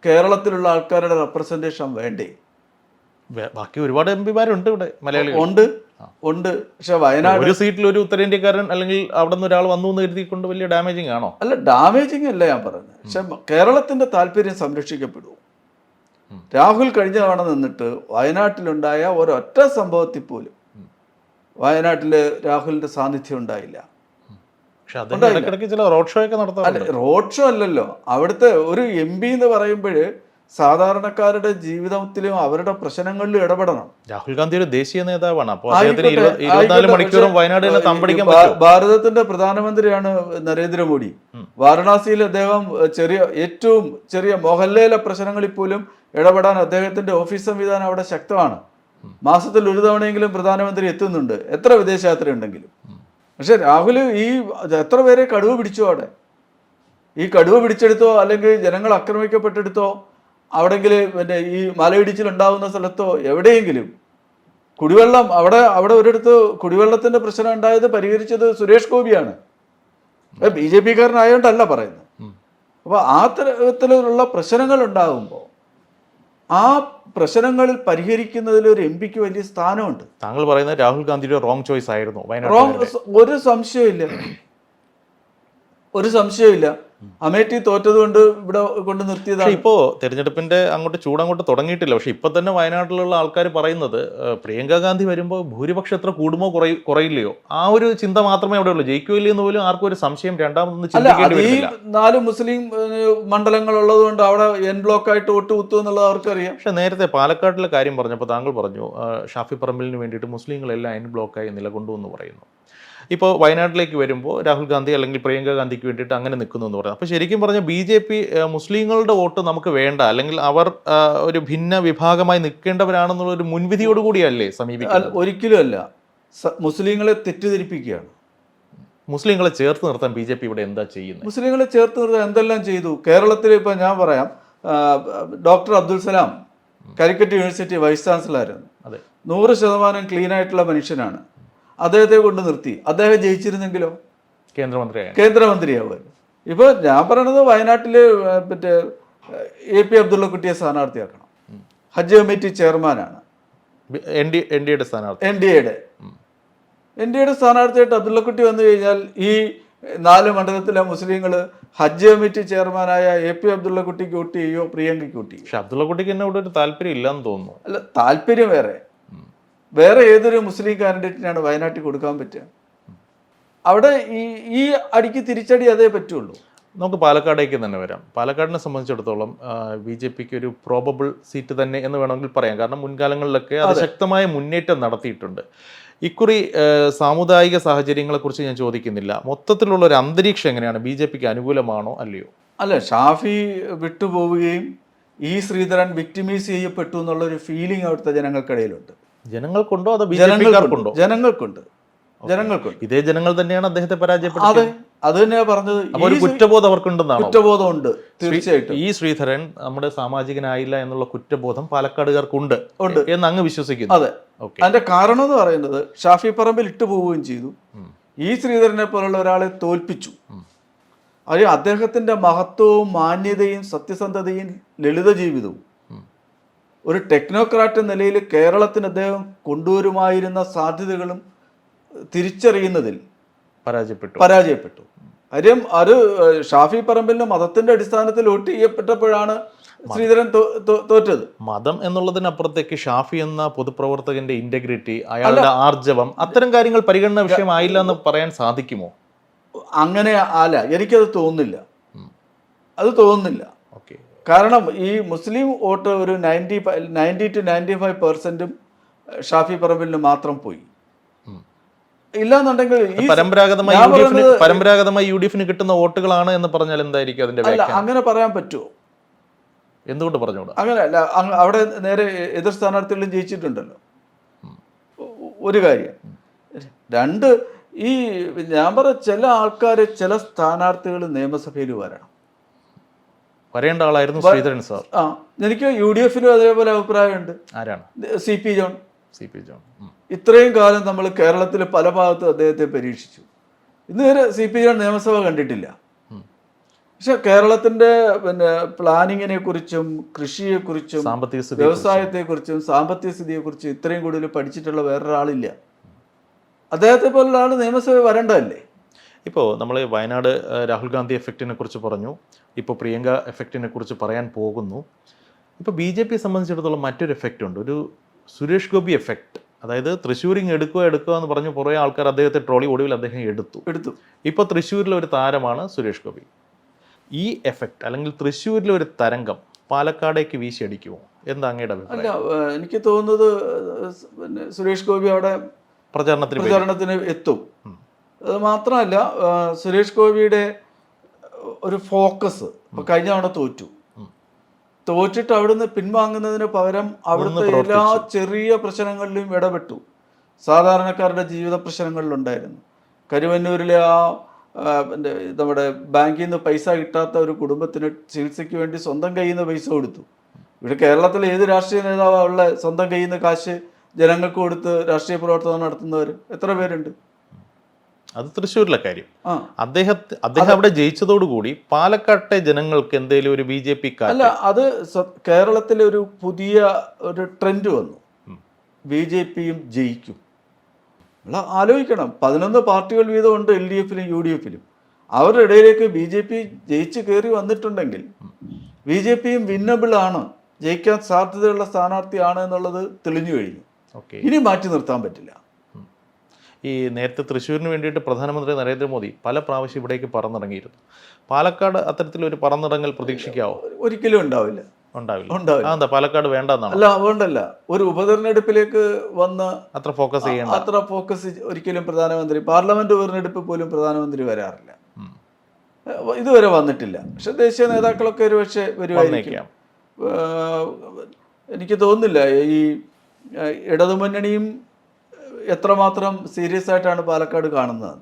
കേരളത്തിലുള്ള ആൾക്കാരുടെ റെപ്രസെന്റേഷൻ വേണ്ടേ? ബാക്കി ഒരുപാട് എം പിമാരുണ്ട് ഇവിടെ മലയാളി ഉണ്ട്. ഉണ്ട്. പക്ഷെ വയനാട് ഒരു സീറ്റിൽ ഒരു ഉത്തരേന്ത്യക്കാരൻ അല്ലെങ്കിൽ അവിടെ നിന്ന് ഒരാൾ വന്നു എന്ന് കരുതിക്കൊണ്ട് വലിയ ഡാമേജിങ് ആണോ? അല്ല ഡാമേജിങ് അല്ല ഞാൻ പറയുന്നത് പക്ഷെ കേരളത്തിന്റെ താല്പര്യം സംരക്ഷിക്കപ്പെടുമോ രാഹുൽ കഴിഞ്ഞ തവണ നിന്നിട്ട് വയനാട്ടിലുണ്ടായ ഒരൊറ്റ സംഭവത്തിൽ പോലും വയനാട്ടിൽ രാഹുലിന്റെ സാന്നിധ്യം ഉണ്ടായില്ല. പക്ഷെ അതിന്റെ ചില റോഡ് ഷോ ഒക്കെ നടത്താം റോഡ് ഷോ അല്ലല്ലോ. അവിടുത്തെ ഒരു എം പി എന്ന് പറയുമ്പോൾ സാധാരണക്കാരുടെ ജീവിതത്തിലും അവരുടെ പ്രശ്നങ്ങളിലും ഇടപെടണം. രാഹുൽ ഗാന്ധി ഒരു ദേശീയ നേതാവാണ്. അപ്പോൾ. മണിക്കൂറും വയനാട് ഭാരതത്തിന്റെ പ്രധാനമന്ത്രിയാണ് നരേന്ദ്രമോദി. വാരണാസിയിൽ അദ്ദേഹം ചെറിയ ഏറ്റവും ചെറിയ മൊഹല്ലയിലെ പ്രശ്നങ്ങളിൽ പോലും ഇടപെടാൻ അദ്ദേഹത്തിന്റെ ഓഫീസ് സംവിധാനം അവിടെ ശക്തമാണ്. മാസത്തിൽ ഒരു തവണയെങ്കിലും പ്രധാനമന്ത്രി എത്തുന്നുണ്ട്. എത്ര വിദേശയാത്ര ഉണ്ടെങ്കിലും. പക്ഷെ രാഹുൽ ഈ എത്ര പേരെ കടുവ് പിടിച്ചു അവിടെ? ഈ കടുവ പിടിച്ചെടുത്തോ അല്ലെങ്കിൽ ജനങ്ങൾ ആക്രമിക്കപ്പെട്ടെടുത്തോ അവിടെങ്കിൽ പിന്നെ ഈ മലയിടിച്ചിൽ മലയിടിച്ചിലുണ്ടാവുന്ന സ്ഥലത്തോ എവിടെയെങ്കിലും കുടിവെള്ളം അവിടെ അവിടെ ഒരിടത്ത് കുടിവെള്ളത്തിന്റെ പ്രശ്നം ഉണ്ടായത് പരിഹരിച്ചത് സുരേഷ് ഗോപിയാണ്. ബി ജെ പിക്കാരനായോണ്ടല്ല പറയുന്നത്. അപ്പോൾ ആ തരത്തിലുള്ള പ്രശ്നങ്ങൾ ഉണ്ടാകുമ്പോൾ ആ പ്രശ്നങ്ങളിൽ പരിഹരിക്കുന്നതിൽ ഒരു എം പിക്ക് വലിയ സ്ഥാനമുണ്ട്. താങ്കൾ പറയുന്നത് രാഹുൽ ഗാന്ധിയുടെ റോങ് ചോയ്സ് ആയിരുന്നു റോങ് ഒരു സംശയമില്ല ഒരു സംശയമില്ല അമേഠി തോറ്റത് കൊണ്ട് ഇവിടെ കൊണ്ട് നിർത്തിയതാണ്. ഇപ്പോ തെരഞ്ഞെടുപ്പിന്റെ അങ്ങോട്ട് ചൂടങ്ങോട്ട് തുടങ്ങിയിട്ടില്ല. പക്ഷെ ഇപ്പൊ തന്നെ വയനാട്ടിലുള്ള ആൾക്കാർ പറയുന്നത് പ്രിയങ്ക ഗാന്ധി വരുമ്പോൾ ഭൂരിപക്ഷം എത്ര കൂടുമോ കുറയ കുറയില്ലയോ? ആ ഒരു ചിന്ത മാത്രമേ അവിടെ ഉള്ളൂ. ജയിക്കോ ഇല്ലയോ എന്ന് പോലും ആർക്കും ഒരു സംശയം രണ്ടാമതൊന്നും ചിന്തിക്കേണ്ടി നാല് മുസ്ലിം മണ്ഡലങ്ങൾ ഉള്ളത് കൊണ്ട് അവിടെ എൻ ബ്ലോക്ക് ആയിട്ട് വോട്ട് കുത്തു എന്നുള്ളത് അവർക്കറിയാം. പക്ഷെ നേരത്തെ പാലക്കാട്ടിലെ കാര്യം പറഞ്ഞപ്പോൾ താങ്കൾ പറഞ്ഞു ഷാഫി പറമ്പലിന് വേണ്ടിയിട്ട് മുസ്ലിങ്ങളെല്ലാം എൻ ബ്ലോക്കായി നിലകൊണ്ടു എന്ന് പറയുന്നു. ഇപ്പോൾ വയനാട്ടിലേക്ക് വരുമ്പോൾ രാഹുൽ ഗാന്ധി അല്ലെങ്കിൽ പ്രിയങ്ക ഗാന്ധിക്ക് വേണ്ടിയിട്ട് അങ്ങനെ നിൽക്കുന്നു എന്ന് പറയുന്നത് അപ്പോൾ ശരിക്കും പറഞ്ഞാൽ ബി ജെ പി മുസ്ലിങ്ങളുടെ വോട്ട് നമുക്ക് വേണ്ട. അല്ലെങ്കിൽ അവർ ഒരു ഭിന്ന വിഭാഗമായി നിൽക്കേണ്ടവരാണെന്നുള്ള ഒരു മുൻവിധിയോടുകൂടിയല്ലേ സമീപിക്കുന്നത്? ഒരിക്കലും അല്ല. മുസ്ലിങ്ങളെ തെറ്റിദ്ധരിപ്പിക്കുകയാണ്. മുസ്ലിങ്ങളെ ചേർത്ത് നിർത്താൻ ബി ജെ പി ഇവിടെ എന്താ ചെയ്യുന്നത്? മുസ്ലിങ്ങളെ ചേർത്ത് നിർത്താൻ എന്തെല്ലാം ചെയ്തു? കേരളത്തിൽ ഇപ്പോൾ ഞാൻ പറയാം doctor Abdul Salam Calicut university vice ചാൻസലറായിരുന്നു. അതെ. നൂറ് ശതമാനം ക്ലീൻ ആയിട്ടുള്ള മനുഷ്യനാണ്. അദ്ദേഹത്തെ കൊണ്ട് നിർത്തി. അദ്ദേഹം ജയിച്ചിരുന്നെങ്കിലോ? കേന്ദ്രമന്ത്രി കേന്ദ്രമന്ത്രിയാവുക ഇപ്പോൾ ഞാൻ പറയണത് വയനാട്ടിൽ മറ്റേ എ പി അബ്ദുള്ള കുട്ടിയെ സ്ഥാനാർത്ഥിയാക്കണം ഹജ്ജ് കമ്മിറ്റി ചെയർമാനാണ്. എൻ ഡി എൻ സ്ഥാനാർത്ഥി. എൻ ഡി എയുടെ. എൻ ഡി എയുടെ സ്ഥാനാർത്ഥിയായിട്ട് അബ്ദുള്ളക്കുട്ടി വന്നു കഴിഞ്ഞാൽ ഈ നാല് മണ്ഡലത്തിലെ മുസ്ലിങ്ങൾ ഹജ്ജ് കമ്മിറ്റി ചെയർമാനായ എ പി അബ്ദുള്ളക്കുട്ടിക്ക് വോട്ട് ചെയ്യോ? പ്രിയങ്കയ്ക്ക് വോട്ട് ചെയ്യോ? പക്ഷെ അബ്ദുള്ള കുട്ടിക്ക് എന്നെ ഇവിടെ ഒരു താല്പര്യം ഇല്ലെന്ന് തോന്നുന്നു. അല്ല താല്പര്യം വേറെ. വേറെ ഏതൊരു മുസ്ലിം കാൻഡിഡേറ്റിനാണ് വയനാട്ടിൽ കൊടുക്കാൻ പറ്റുക? അവിടെ ഈ ഈ അടിക്ക് തിരിച്ചടി അതേ പറ്റുള്ളൂ. നമുക്ക് പാലക്കാടേക്ക് തന്നെ വരാം. പാലക്കാടിനെ സംബന്ധിച്ചിടത്തോളം ബി ജെ പിക്ക് ഒരു പ്രോബബിൾ സീറ്റ് തന്നെ എന്ന് വേണമെങ്കിൽ പറയാം. കാരണം മുൻകാലങ്ങളിലൊക്കെ അത് ശക്തമായ മുന്നേറ്റം നടത്തിയിട്ടുണ്ട്. ഇക്കുറി സാമുദായിക സാഹചര്യങ്ങളെക്കുറിച്ച് ഞാൻ ചോദിക്കുന്നില്ല. മൊത്തത്തിലുള്ള ഒരു അന്തരീക്ഷം എങ്ങനെയാണ്? ബി ജെ പിക്ക് അനുകൂലമാണോ അല്ലയോ? അല്ല ഷാഫി വിട്ടുപോവുകയും ഈ ശ്രീധരൻ വിക്ടിമൈസ് ചെയ്യപ്പെട്ടു എന്നുള്ളൊരു ഫീലിംഗ് അവിടുത്തെ ജനങ്ങൾക്കിടയിലുണ്ട്. ജനങ്ങൾക്കുണ്ടോ അതോ ജനങ്ങൾക്കുണ്ടോ. ജനങ്ങൾക്കുണ്ട്. ജനങ്ങൾക്കുണ്ട്. ഇതേ ജനങ്ങൾ തന്നെയാണ് അദ്ദേഹത്തെ അതെ പരാജയപ്പെടുത്തിയത്. അത് തന്നെ പറഞ്ഞത്. ഒരു കുറ്റബോധം ഈ കുറ്റബോധം ഉണ്ട് തീർച്ചയായിട്ടും. ഈ ശ്രീധരൻ നമ്മുടെ സാമാജികനായില്ല എന്നുള്ള കുറ്റബോധം പാലക്കാടുകാർക്കുണ്ട് ഉണ്ട്. എന്ന് അങ്ങ് വിശ്വസിക്കുന്നു. അതെ. അതിന്റെ കാരണം എന്ന് പറയുന്നത് ഷാഫി പറമ്പിൽ ഇട്ടു പോവുകയും ചെയ്തു. ഈ ശ്രീധരനെ പോലുള്ള ഒരാളെ തോൽപ്പിച്ചു. അത് അദ്ദേഹത്തിന്റെ മഹത്വവും മാന്യതയും സത്യസന്ധതയും ലളിത ജീവിതവും. ഒരു ടെക്നോക്രാറ്റ് നിലയിൽ കേരളത്തിന് അദ്ദേഹം കൊണ്ടുവരുമായിരുന്ന സാധ്യതകളും തിരിച്ചറിയുന്നതിൽ പരാജയപ്പെട്ടു. പരാജയപ്പെട്ടു. കാര്യം അത് ഷാഫി പറമ്പിലിന് മതത്തിന്റെ അടിസ്ഥാനത്തിൽ വോട്ട് ചെയ്യപ്പെട്ടപ്പോഴാണ് ശ്രീധരൻ തോറ്റത്. മതം എന്നുള്ളതിനപ്പുറത്തേക്ക് ഷാഫി എന്ന പൊതുപ്രവർത്തകന്റെ ഇന്റഗ്രിറ്റി അയാളുടെ ആർജവം അത്തരം കാര്യങ്ങൾ പരിഗണന വിഷയമായില്ല എന്ന് പറയാൻ സാധിക്കുമോ? അങ്ങനെ അല്ല എനിക്കത് തോന്നുന്നില്ല. അത് തോന്നുന്നില്ല. കാരണം ഈ മുസ്ലിം വോട്ട് ഒരു ninety ninety two ninety five പെർസെന്റും Shafi പറമ്പിലിന് മാത്രം പോയി. ഇല്ലാന്നുണ്ടെങ്കിൽ പരമ്പരാഗതമായി ഞാൻ യു ഡി എഫിന് പരമ്പരാഗതമായി യു ഡി എഫിന് കിട്ടുന്ന വോട്ടുകളാണ് എന്ന് പറഞ്ഞാൽ എന്തായിരിക്കും അതിന്റെ അല്ല അങ്ങനെ പറയാൻ പറ്റുമോ എന്തുകൊണ്ട് പറഞ്ഞുകൂടാ? അങ്ങനെ അല്ല അവിടെ നേരെ എതിർ സ്ഥാനാർത്ഥികളും ജയിച്ചിട്ടുണ്ടല്ലോ. ഒരു കാര്യം രണ്ട് ഈ ഞാൻ പറ ചില ആൾക്കാർ ചില സ്ഥാനാർത്ഥികൾ നിയമസഭയിൽ വരണം. വരേണ്ട ആളായിരുന്നു ശ്രീധരൻ സാർ. ആ എനിക്ക് യു ഡി എഫിലും അതേപോലെ അഭിപ്രായമുണ്ട്. ആരാണ്? C P John. C P John. ഇത്രയും കാലം നമ്മൾ കേരളത്തിൽ പല ഭാഗത്തും അദ്ദേഹത്തെ പരീക്ഷിച്ചു. ഇന്നുവരെ സി പി ജോൺ നിയമസഭ കണ്ടിട്ടില്ല. പക്ഷെ കേരളത്തിന്റെ പിന്നെ പ്ലാനിങ്ങിനെ കുറിച്ചും കൃഷിയെക്കുറിച്ചും സാമ്പത്തിക വ്യവസായത്തെ വ്യവസായത്തെക്കുറിച്ചും സാമ്പത്തിക സ്ഥിതിയെക്കുറിച്ചും ഇത്രയും കൂടുതൽ പഠിച്ചിട്ടുള്ള വേറൊരാളില്ല. അദ്ദേഹത്തെ പോലുള്ള ആൾ നിയമസഭ വരേണ്ടതല്ലേ? ഇപ്പോൾ നമ്മൾ വയനാട് രാഹുൽ ഗാന്ധി എഫക്റ്റിനെ കുറിച്ച് പറഞ്ഞു. ഇപ്പോൾ പ്രിയങ്ക എഫക്റ്റിനെ കുറിച്ച് പറയാൻ പോകുന്നു. ഇപ്പോൾ ബി ജെ പിയെ സംബന്ധിച്ചിടത്തോളം മറ്റൊരു എഫക്റ്റ് ഉണ്ട്. ഒരു സുരേഷ് ഗോപി എഫക്റ്റ് അതായത് തൃശ്ശൂരിങ് എടുക്കുക എടുക്കുക എന്ന് പറഞ്ഞ് കുറേ ആൾക്കാർ അദ്ദേഹത്തെ ട്രോളി ഒടുവിൽ അദ്ദേഹം എടുത്തു. എടുത്തു. ഇപ്പോൾ തൃശ്ശൂരിലെ ഒരു താരമാണ് സുരേഷ് ഗോപി. ഈ എഫക്റ്റ് അല്ലെങ്കിൽ തൃശ്ശൂരിലെ ഒരു തരംഗം പാലക്കാടേക്ക് വീശിയടിക്കുമോ എന്താ അങ്ങയുടെ അല്ല എനിക്ക് തോന്നുന്നത് പിന്നെ സുരേഷ് ഗോപി അവിടെ പ്രചാരണത്തിന് പ്രചാരണത്തിന് എത്തും. അത് മാത്രമല്ല സുരേഷ് ഗോപിയുടെ ഒരു ഫോക്കസ് ഇപ്പൊ കഴിഞ്ഞ തവണ തോറ്റു. തോറ്റിട്ട് അവിടുന്ന് പിൻവാങ്ങുന്നതിന് പകരം അവിടുത്തെ എല്ലാ ചെറിയ പ്രശ്നങ്ങളിലും ഇടപെട്ടു. സാധാരണക്കാരുടെ ജീവിത പ്രശ്നങ്ങളിലുണ്ടായിരുന്നു. കരുവന്നൂരിലെ ആ ആ, നമ്മുടെ ബാങ്കിൽ നിന്ന് പൈസ കിട്ടാത്ത ഒരു കുടുംബത്തിന് ചികിത്സയ്ക്ക് വേണ്ടി സ്വന്തം കയ്യിൽ നിന്ന് പൈസ കൊടുത്തു. ഇവിടെ കേരളത്തിൽ ഏത് രാഷ്ട്രീയ നേതാവുള്ള സ്വന്തം കയ്യിൽ നിന്ന് കാശ് ജനങ്ങൾക്ക് കൊടുത്ത് രാഷ്ട്രീയ പ്രവർത്തനം നടത്തുന്നവർ എത്ര പേരുണ്ട്? അത് തൃശ്ശൂരിലെ കാര്യം. അദ്ദേഹത്തെ അദ്ദേഹം അവിടെ ജയിച്ചതോടുകൂടി പാലക്കാട്ടെ ജനങ്ങൾക്ക് എന്തെങ്കിലും ഒരു ബി ജെ പി അല്ല അത് കേരളത്തിലെ ഒരു പുതിയ ഒരു ട്രെൻഡ് വന്നു. ബി ജെ പിയും ജയിക്കും. നമ്മൾ ആലോചിക്കണം. പതിനൊന്ന് പാർട്ടികൾ വീതം ഉണ്ട് എൽ ഡി എഫിലും യു ഡി എഫിലും. അവരുടെ ഇടയിലേക്ക് ബി ജെ പി ജയിച്ച് കയറി വന്നിട്ടുണ്ടെങ്കിൽ ബി ജെ പിയും വിന്നബിൾ ആണ് ജയിക്കാൻ സാധ്യതയുള്ള സ്ഥാനാർത്ഥിയാണ് എന്നുള്ളത് തെളിഞ്ഞു കഴിഞ്ഞു. ഇനി മാറ്റി നിർത്താൻ പറ്റില്ല. ഈ നേരത്തെ തൃശ്ശൂരിന് വേണ്ടിയിട്ട് പ്രധാനമന്ത്രി നരേന്ദ്രമോദി പല പ്രാവശ്യം ഇവിടേക്ക് പറന്നിറങ്ങിയിരുന്നു. പാലക്കാട് അത്തരത്തിലൊരു പറന്നിറങ്ങൽ പ്രതീക്ഷിക്കാവോ? ഒരിക്കലും ഉണ്ടാവില്ല. ഉണ്ടാവില്ല. ഉണ്ടാവില്ല. എന്താ പാലക്കാട് വേണ്ടെന്നാണ്? അല്ല വേണ്ടല്ല ഒരു ഉപതെരഞ്ഞെടുപ്പിലേക്ക് വന്ന് അത്ര ഫോക്കസ് ചെയ്യണം അത്ര ഫോക്കസ് ഒരിക്കലും പ്രധാനമന്ത്രി പാർലമെന്റ് ഉപതെരഞ്ഞെടുപ്പ് പോലും പ്രധാനമന്ത്രി വരാറില്ല. ഇതുവരെ വന്നിട്ടില്ല. പക്ഷെ ദേശീയ നേതാക്കളൊക്കെ ഒരു പക്ഷേ വരുമായിരിക്കും എനിക്ക് തോന്നുന്നില്ല ഈ ഇടതുമുന്നണിയും എത്രമാത്രം സീരിയസ് ആയിട്ടാണ് പാലക്കാട് കാണുന്നത്?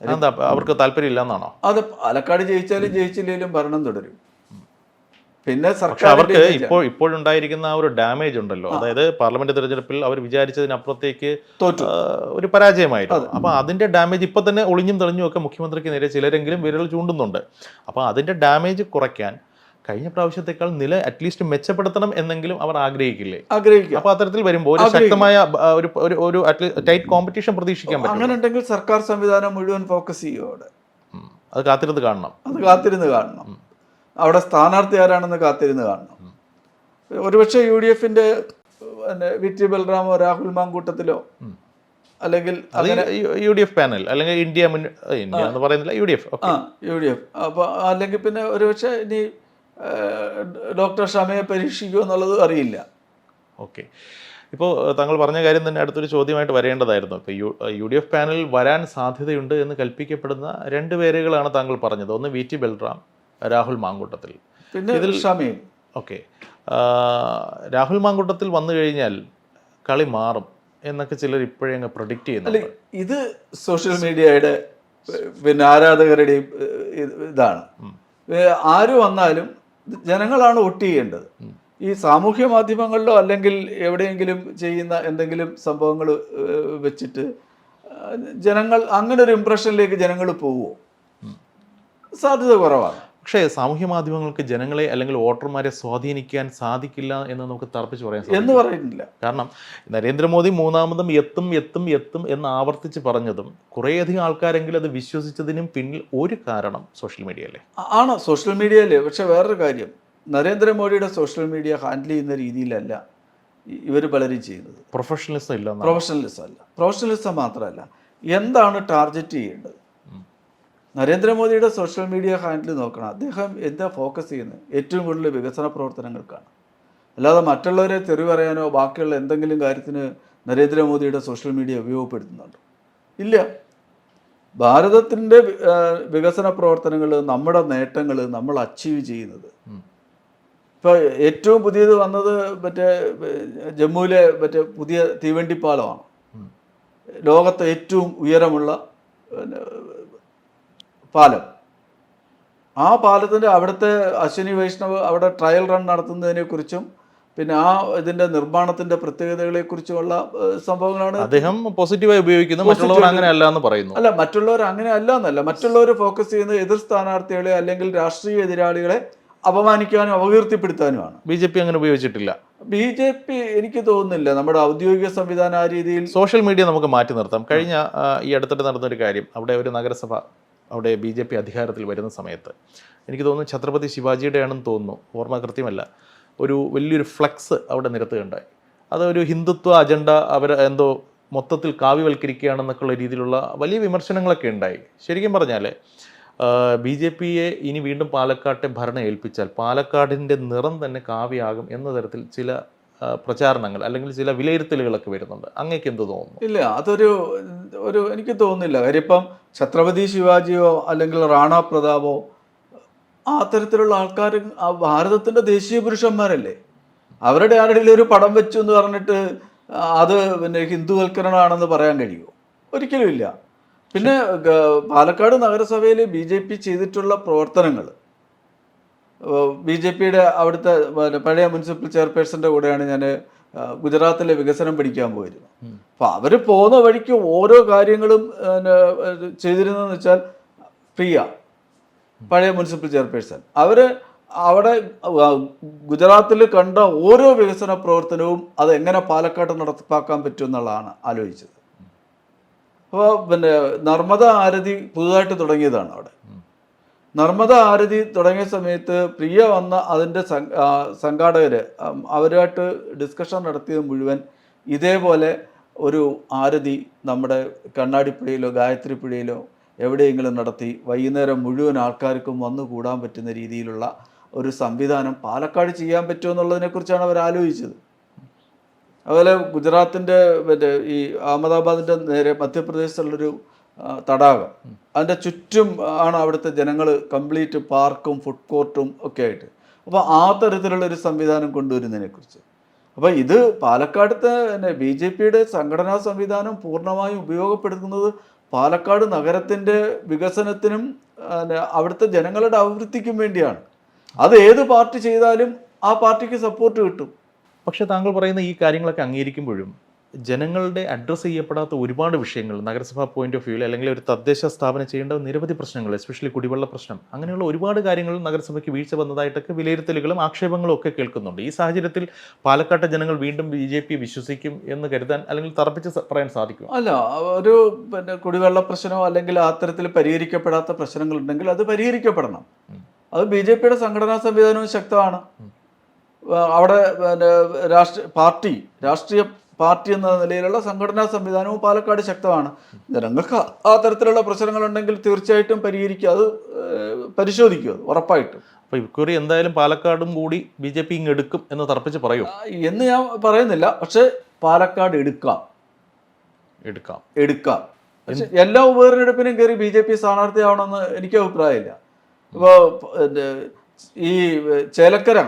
എന്താ അവർക്ക് താല്പര്യം ഇല്ലെന്നാണോ അത് പാലക്കാട് ജയിച്ചാലും ജയിച്ചില്ലെങ്കിലും ഭരണം തുടരും. പിന്നെ സർക്കാർ അവർക്ക് ഇപ്പോൾ ഇപ്പോഴുണ്ടായിരിക്കുന്ന ആ ഒരു ഡാമേജ് ഉണ്ടല്ലോ. അതായത് പാർലമെന്റ് തെരഞ്ഞെടുപ്പിൽ അവർ വിചാരിച്ചതിനപ്പുറത്തേക്ക് ഒരു പരാജയമായിരുന്നു. അപ്പൊ അതിന്റെ ഡാമേജ് ഇപ്പൊ തന്നെ ഒളിഞ്ഞും തെളിഞ്ഞും ഒക്കെ മുഖ്യമന്ത്രിക്ക് നേരെ ചിലരെങ്കിലും വിരൽ ചൂണ്ടുന്നുണ്ട്. അപ്പൊ അതിന്റെ ഡാമേജ് കുറയ്ക്കാൻ കഴിഞ്ഞ പ്രാവശ്യത്തെക്കാൾ നില അറ്റ്ലീസ്റ്റ് മെച്ചപ്പെടുത്തണം എന്നെങ്കിലും അവർ ആഗ്രഹിക്കില്ലേ? ആഗ്രഹിക്കും. അപ്പൊ അത്തരത്തിൽ വരുമ്പോൾ ഒരു ശക്തമായ ഒരു ഒരു ടൈറ്റ് കോമ്പറ്റീഷൻ പ്രതീക്ഷിക്കാൻ പറ്റും അങ്ങനെ ഉണ്ടെങ്കിൽ സർക്കാർ സംവിധാനം മുഴുവൻ ഫോക്കസ് ചെയ്യും അവിടെ? അത് കാത്തിരുന്ന് കാണണം. അത് കാത്തിരുന്ന് കാണണം. അവിടെ സ്ഥാനാർത്ഥി ആരാണെന്ന് കാത്തിരുന്ന് കാണണം. ഒരുപക്ഷെ യു ഡി എഫിന്റെ വി ടി ബൽറാമോ രാഹുൽ മാങ്കൂട്ടത്തിലോ. അല്ലെങ്കിൽ യു ഡി എഫ് പാനൽ അല്ലെങ്കിൽ ഇന്ത്യ മുൻ ഇന്ത്യ എന്ന് പറയുന്നില്ല U D F U D F അപ്പോൾ അല്ലെങ്കിൽ പിന്നെ ഒരുപക്ഷെ ഇനി ഡോക്ടർ ഷമയെ പരീക്ഷിക്കുമോ എന്നുള്ളത് അറിയില്ല. ഓക്കെ. ഇപ്പോൾ താങ്കൾ പറഞ്ഞ കാര്യം തന്നെ അടുത്തൊരു ചോദ്യമായിട്ട് വരേണ്ടതായിരുന്നു. ഇപ്പോൾ യു യു ഡി എഫ് പാനലിൽ വരാൻ സാധ്യതയുണ്ട് എന്ന് കൽപ്പിക്കപ്പെടുന്ന രണ്ട് പേരുകളാണ് താങ്കൾ പറഞ്ഞത്. ഒന്ന് വി ടി ബൽറാം രാഹുൽ മാങ്കൂട്ടത്തിൽ. പിന്നെ ഇതിൽ ഷമയും. ഓക്കെ. രാഹുൽ മാങ്കൂട്ടത്തിൽ വന്നു കഴിഞ്ഞാൽ കളി മാറും എന്നൊക്കെ ചിലർ ഇപ്പോഴേ അങ്ങ് പ്രൊഡിക്റ്റ് ചെയ്യുന്നു ചെയ്യുന്നുണ്ട് ഇത് സോഷ്യൽ മീഡിയയുടെ പിന്നെ ആരാധകരുടെയും ഇതാണ്. ആര് വന്നാലും ജനങ്ങളാണ് വോട്ട് ചെയ്യേണ്ടത്. ഈ സാമൂഹ്യ മാധ്യമങ്ങളിലോ അല്ലെങ്കിൽ എവിടെയെങ്കിലും ചെയ്യുന്ന എന്തെങ്കിലും സംഭവങ്ങൾ വെച്ചിട്ട് ജനങ്ങൾ അങ്ങനെ ഒരു ഇമ്പ്രഷനിലേക്ക് ജനങ്ങൾ പോവുമോ സാധ്യത കുറവാണ്. പക്ഷേ സാമൂഹ്യ മാധ്യമങ്ങൾക്ക് ജനങ്ങളെ അല്ലെങ്കിൽ വോട്ടർമാരെ സ്വാധീനിക്കാൻ സാധിക്കില്ല എന്ന് നമുക്ക് തർപ്പിച്ച് പറയാൻ എന്ന് പറയുന്നില്ല. കാരണം നരേന്ദ്രമോദി മൂന്നാമതും എത്തും എത്തും എത്തും എന്ന് ആവർത്തിച്ച് പറഞ്ഞതും കുറേയധികം ആൾക്കാരെങ്കിലും അത് വിശ്വസിച്ചതിനും പിന്നിൽ ഒരു കാരണം സോഷ്യൽ മീഡിയ അല്ലേ ആ- സോഷ്യൽ മീഡിയ അല്ലേ പക്ഷേ വേറൊരു കാര്യം. നരേന്ദ്രമോദിയുടെ സോഷ്യൽ മീഡിയ ഹാൻഡിൽ ചെയ്യുന്ന രീതിയിലല്ല ഇവർ പലരും ചെയ്യുന്നത്. പ്രൊഫഷണലിസം ഇല്ല പ്രൊഫഷണലിസം അല്ല. പ്രൊഫഷണലിസം മാത്രമല്ല. എന്താണ് ടാർഗറ്റ് ചെയ്യേണ്ടത്? നരേന്ദ്രമോദിയുടെ സോഷ്യൽ മീഡിയ ഹാൻഡിൽ നോക്കണം. അദ്ദേഹം എന്താ ഫോക്കസ് ചെയ്യുന്നത്? ഏറ്റവും കൂടുതൽ വികസന പ്രവർത്തനങ്ങൾക്കാണ്. അല്ലാതെ മറ്റുള്ളവരെ തെറി പറയാനോ ബാക്കിയുള്ള എന്തെങ്കിലും കാര്യത്തിന് നരേന്ദ്രമോദിയുടെ സോഷ്യൽ മീഡിയ ഉപയോഗപ്പെടുത്തുന്നുണ്ട്? ഇല്ല. ഭാരതത്തിന്റെ വികസന പ്രവർത്തനങ്ങൾ നമ്മുടെ നേട്ടങ്ങൾ നമ്മൾ അച്ചീവ് ചെയ്യുന്നത്. ഇപ്പോൾ ഏറ്റവും പുതിയത് വന്നത് മറ്റേ ജമ്മുവിലെ മറ്റേ പുതിയ തീവണ്ടിപ്പാലമാണ്. ലോകത്തെ ഏറ്റവും ഉയരമുള്ള പാലം. ആ പാലത്തിന്റെ അവിടുത്തെ അശ്വിനി വൈഷ്ണവ് അവിടെ ട്രയൽ റൺ നടത്തുന്നതിനെക്കുറിച്ചും പിന്നെ ആ ഇതിന്റെ നിർമ്മാണത്തിന്റെ പ്രത്യേകതകളെക്കുറിച്ചുമുള്ള ഏഹ്, സംഭവങ്ങളാണ് അദ്ദേഹം പോസിറ്റീവായി ഉപയോഗിക്കുന്നത് മറ്റുള്ളവർ അങ്ങനെ അല്ല എന്ന് പറയുന്നു. അല്ല മറ്റുള്ളവർ അങ്ങനെ അല്ല എന്നല്ല. മറ്റുള്ളവർ ഫോക്കസ് ചെയ്യുന്നത് എതിർ സ്ഥാനാർത്ഥികളെ അല്ലെങ്കിൽ രാഷ്ട്രീയ എതിരാളികളെ അപമാനിക്കാനും അപകീർത്തിപ്പെടുത്താനുമാണ്. ബി ജെ പി അങ്ങനെ ഉപയോഗിച്ചിട്ടില്ല. ബി ജെ പി എനിക്ക് തോന്നുന്നില്ല. നമ്മുടെ ഔദ്യോഗിക സംവിധാനം ആ രീതിയിൽ സോഷ്യൽ മീഡിയ നമുക്ക് മാറ്റി നിർത്താം. കഴിഞ്ഞ ഈ അടുത്തിടെ നടന്നൊരു കാര്യം അവിടെ ഒരു നഗരസഭ അവിടെ ബി ജെ പി അധികാരത്തിൽ വരുന്ന സമയത്ത്. എനിക്ക് തോന്നുന്നു ഛത്രപതി ശിവാജിയുടെ ആണെന്ന് തോന്നുന്നു. ഓർമ്മ കൃത്യമല്ല. ഒരു വലിയൊരു ഫ്ലക്സ് അവിടെ നിരത്തുകയുണ്ടായി. അതൊരു ഹിന്ദുത്വ അജണ്ട അവർ എന്തോ മൊത്തത്തിൽ കാവ്യവൽക്കരിക്കുകയാണെന്നൊക്കെയുള്ള രീതിയിലുള്ള വലിയ വിമർശനങ്ങളൊക്കെ ഉണ്ടായി. ശരിക്കും പറഞ്ഞാൽ ബി ജെ പിയെ ഇനി വീണ്ടും പാലക്കാട്ടെ ഭരണം ഏൽപ്പിച്ചാൽ പാലക്കാടിന്റെ നിറം തന്നെ കാവ്യാകും എന്ന തരത്തിൽ ചില പ്രചാരണങ്ങൾ അല്ലെങ്കിൽ ചില വിലയിരുത്തലുകളൊക്കെ വരുന്നുണ്ട്. അങ്ങേക്ക് എന്ത് തോന്നുന്നു? ഇല്ല അതൊരു ഒരു എനിക്ക് തോന്നുന്നില്ല. കാര്യം ഇപ്പം ഛത്രപതി ശിവാജിയോ അല്ലെങ്കിൽ റാണ പ്രതാപോ ആ തരത്തിലുള്ള ആൾക്കാർ ആ ഭാരതത്തിന്റെ ദേശീയ പുരുഷന്മാരല്ലേ? അവരുടെ ആരുടെയും ഒരു പടം വെച്ചു എന്ന് പറഞ്ഞിട്ട് അത് പിന്നെ ഹിന്ദുവൽക്കരണമാണെന്ന് പറയാൻ കഴിയുമോ? ഒരിക്കലും ഇല്ല. പിന്നെ പാലക്കാട് നഗരസഭയിൽ ബി ജെ പി ചെയ്തിട്ടുള്ള പ്രവർത്തനങ്ങൾ ബി ജെ പിയുടെ അവിടുത്തെ പഴയ മുനിസിപ്പൽ ചെയർപേഴ്സന്റെ കൂടെയാണ് ഞാൻ ഗുജറാത്തിലെ വികസനം പിടിക്കാൻ പോയിരുന്നു. അപ്പൊ അപ്പോൾ അവർ പോകുന്ന വഴിക്ക് ഓരോ കാര്യങ്ങളും ചെയ്തിരുന്നെന്ന് വെച്ചാൽ പ്രിയ പഴയ മുനിസിപ്പൽ ചെയർപേഴ്സൺ. അവർ അവിടെ ഗുജറാത്തിൽ കണ്ട ഓരോ വികസന പ്രവർത്തനവും അത് എങ്ങനെ പാലക്കാട് നടപ്പാക്കാൻ പറ്റും എന്നുള്ളതാണ് ആലോചിച്ചത്. അപ്പോൾ പിന്നെ നർമ്മദ ആരതി പുതുതായിട്ട് തുടങ്ങിയതാണ് അവിടെ. നർമ്മദ ആരതി തുടങ്ങിയ സമയത്ത് പ്രിയ വന്ന അതിന്റെ സംഘാടകർ അവരുമായിട്ട് ഡിസ്കഷൻ നടത്തിയത് മുഴുവൻ ഇതേപോലെ ഒരു ആരതി നമ്മുടെ കണ്ണാടിപ്പുഴയിലോ ഗായത്രിപ്പുഴയിലോ എവിടെയെങ്കിലും നടത്തി വൈകുന്നേരം മുഴുവൻ ആൾക്കാർക്കും വന്നു കൂടാൻ പറ്റുന്ന രീതിയിലുള്ള ഒരു സംവിധാനം പാലക്കാട് ചെയ്യാൻ പറ്റുമോ എന്നുള്ളതിനെക്കുറിച്ചാണ് അവർ ആലോചിച്ചത്. അതുപോലെ ഗുജറാത്തിന്റെ മറ്റേ ഈ അഹമ്മദാബാദിന്റെ നേരെ മധ്യപ്രദേശിലുള്ളൊരു തടാകം. അതിന്റെ ചുറ്റും ആണ് അവിടുത്തെ ജനങ്ങൾ കംപ്ലീറ്റ് പാർക്കും ഫുഡ് കോർട്ടും ഒക്കെ ആയിട്ട്. അപ്പോൾ ആ തരത്തിലുള്ള ഒരു സംവിധാനം കൊണ്ടുവരുന്നതിനെക്കുറിച്ച് അപ്പോൾ ഇത് പാലക്കാടത്തെ തന്നെ ബി ജെ പിയുടെ സംഘടനാ സംവിധാനം പൂർണമായും ഉപയോഗപ്പെടുത്തുന്നത് പാലക്കാട് നഗരത്തിന്റെ വികസനത്തിനും അവിടുത്തെ ജനങ്ങളുടെ അഭിവൃദ്ധിക്കും വേണ്ടിയാണ്. അത് ഏത് പാർട്ടി ചെയ്താലും ആ പാർട്ടിക്ക് സപ്പോർട്ട് കിട്ടും. പക്ഷെ താങ്കൾ പറയുന്ന ഈ കാര്യങ്ങളൊക്കെ അംഗീകരിക്കുമ്പോഴും ജനങ്ങളുടെ അഡ്രസ്സ് ചെയ്യപ്പെടാത്ത ഒരുപാട് വിഷയങ്ങൾ നഗരസഭാ പോയിന്റ് ഓഫ് വ്യൂവിൽ അല്ലെങ്കിൽ ഒരു തദ്ദേശ സ്ഥാപനം ചെയ്യേണ്ട നിരവധി പ്രശ്നങ്ങൾ എസ്പെഷ്യലി കുടിവെള്ള പ്രശ്നം അങ്ങനെയുള്ള ഒരുപാട് കാര്യങ്ങൾ നഗരസഭയ്ക്ക് വീഴ്ച വന്നതായിട്ടൊക്കെ വിലയിരുത്തലുകളും ആക്ഷേപങ്ങളും ഒക്കെ കേൾക്കുന്നുണ്ട്. ഈ സാഹചര്യത്തിൽ പാലക്കാട്ടെ ജനങ്ങൾ വീണ്ടും ബി ജെ പി വിശ്വസിക്കും എന്ന് കരുതാൻ അല്ലെങ്കിൽ തറപ്പിച്ച് പറയാൻ സാധിക്കും അല്ല ഒരു പിന്നെ കുടിവെള്ള പ്രശ്നമോ അല്ലെങ്കിൽ അത്തരത്തിൽ പരിഹരിക്കപ്പെടാത്ത പ്രശ്നങ്ങളുണ്ടെങ്കിൽ അത് പരിഹരിക്കപ്പെടണം. അത് ബി ജെ പിയുടെ സംഘടനാ സംവിധാനവും ശക്തമാണ്. അവിടെ പിന്നെ രാഷ്ട്രീയ പാർട്ടി രാഷ്ട്രീയ പാർട്ടി എന്ന നിലയിലുള്ള സംഘടനാ സംവിധാനവും പാലക്കാട് ശക്തമാണ്. ജനങ്ങൾക്ക് ആ തരത്തിലുള്ള പ്രശ്നങ്ങളുണ്ടെങ്കിൽ തീർച്ചയായിട്ടും പരിഹരിക്കുക അത് പരിശോധിക്കുക ഉറപ്പായിട്ടും. അപ്പോൾ ഇക്കുറി എന്തായാലും പാലക്കാടും കൂടി ബി ജെ പി എടുക്കും എന്ന് തറപ്പിച്ച് പറയും. എന്ന് ഞാൻ പറയുന്നില്ല. പക്ഷേ പാലക്കാട് എടുക്കാം. എടുക്കാം. എടുക്കാം. പക്ഷെ എല്ലാ ഉപതെരഞ്ഞെടുപ്പിനും കയറി ബി ജെ പി സ്ഥാനാർത്ഥിയാവണമെന്ന് എനിക്ക് അഭിപ്രായമില്ല. ഇപ്പോൾ ഈ ചേലക്കര.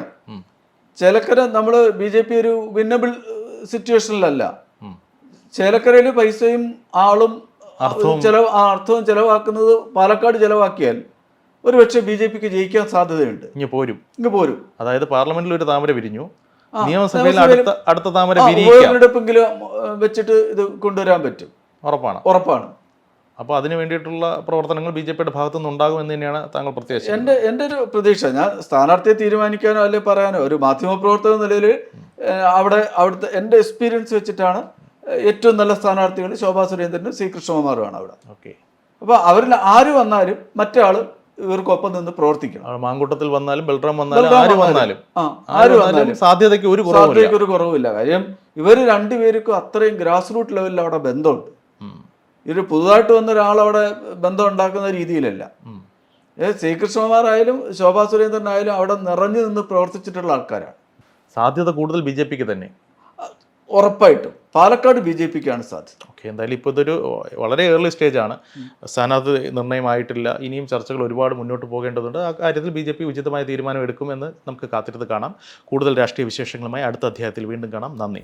ചേലക്കര. നമ്മൾ ബി ജെ പി ഒരു വിന്നബിൾ സിറ്റുവേഷനിലല്ല. ചേലക്കരയിൽ പൈസയും ആളും അർത്ഥവും- ചെലവ് അർത്ഥവും ചെലവാക്കുന്നത് പാലക്കാട് ചെലവാക്കിയാൽ ഒരുപക്ഷെ ബി ജെ പിക്ക് ജയിക്കാൻ സാധ്യതയുണ്ട്. ഇങ്ങ് പോരും. ഇങ്ങ് പോരും. അതായത് പാർലമെന്റിൽ ഒരു താമര പിരിഞ്ഞു നിയമസഭയിൽ അടുത്ത അടുത്ത താമര വെച്ചിട്ട് ഇത് കൊണ്ടുവരാൻ പറ്റും. ഉറപ്പാണ്. ഉറപ്പാണ്. അപ്പോൾ അതിന് വേണ്ടിയിട്ടുള്ള പ്രവർത്തനങ്ങൾ ബി ജെ പിയുടെ ഭാഗത്തു നിന്ന് ഉണ്ടാകും എന്ന് തന്നെയാണ് താങ്കൾ പ്രത്യേകിച്ച് എന്റെ എന്റെ ഒരു പ്രതീക്ഷ ഞാൻ സ്ഥാനാർത്ഥിയെ തീരുമാനിക്കാനോ അല്ലെ പറയാനോ ഒരു മാധ്യമപ്രവർത്തക നിലയിൽ അവിടെ അവിടുത്തെ എന്റെ എക്സ്പീരിയൻസ് വെച്ചിട്ടാണ് ഏറ്റവും നല്ല സ്ഥാനാർത്ഥികൾ ശോഭാ സുരേന്ദ്രനും സി കൃഷ്ണകുമാറുമാണ് അവിടെ. ഓക്കെ. അപ്പോൾ അവരിൽ ആര് വന്നാലും മറ്റാൾ ഇവർക്കൊപ്പം നിന്ന് പ്രവർത്തിക്കണം. മാങ്കൂട്ടത്തിൽ വന്നാലും ബെൽറാം വന്നാലും ആര് വന്നാലും. ആര് വന്നാലും സാധ്യതയ്ക്ക് ഒരു കുറവുമില്ല. സാധ്യതയ്ക്ക് ഒരു കുറവില്ല കാര്യം ഇവർ രണ്ടുപേർക്കും അത്രയും ഗ്രാസ് റൂട്ട് ലെവലിൽ അവിടെ ബന്ധമുണ്ട്. ഇവർ പുതുതായിട്ട് വന്ന ഒരാളവിടെ ബന്ധം ഉണ്ടാക്കുന്ന രീതിയിലല്ല. ശ്രീകൃഷ്ണകുമാർ ശോഭാ സുരേന്ദ്രൻ ആയാലും അവിടെ നിറഞ്ഞു നിന്ന് പ്രവർത്തിച്ചിട്ടുള്ള ആൾക്കാരാണ്. സാധ്യത കൂടുതൽ ബി ജെ പിക്ക് തന്നെ. ഉറപ്പായിട്ടും. പാലക്കാട് ബി ജെ പിക്കാണ് സാധ്യത. ഓക്കെ എന്തായാലും ഇപ്പോൾ ഇതൊരു വളരെ ഏർലി സ്റ്റേജ് ആണ്. സ്ഥാനാർത്ഥി നിർണയമായിട്ടില്ല ഇനിയും ചർച്ചകൾ ഒരുപാട് മുന്നോട്ട് പോകേണ്ടതുണ്ട്. ആ കാര്യത്തിൽ ബി ജെ പി ഉചിതമായ തീരുമാനം എടുക്കുമെന്ന് നമുക്ക് കാത്തിരുന്ന് കാണാം. കൂടുതൽ രാഷ്ട്രീയ വിശേഷങ്ങളുമായി അടുത്ത അധ്യായത്തിൽ വീണ്ടും കാണാം. നന്ദി.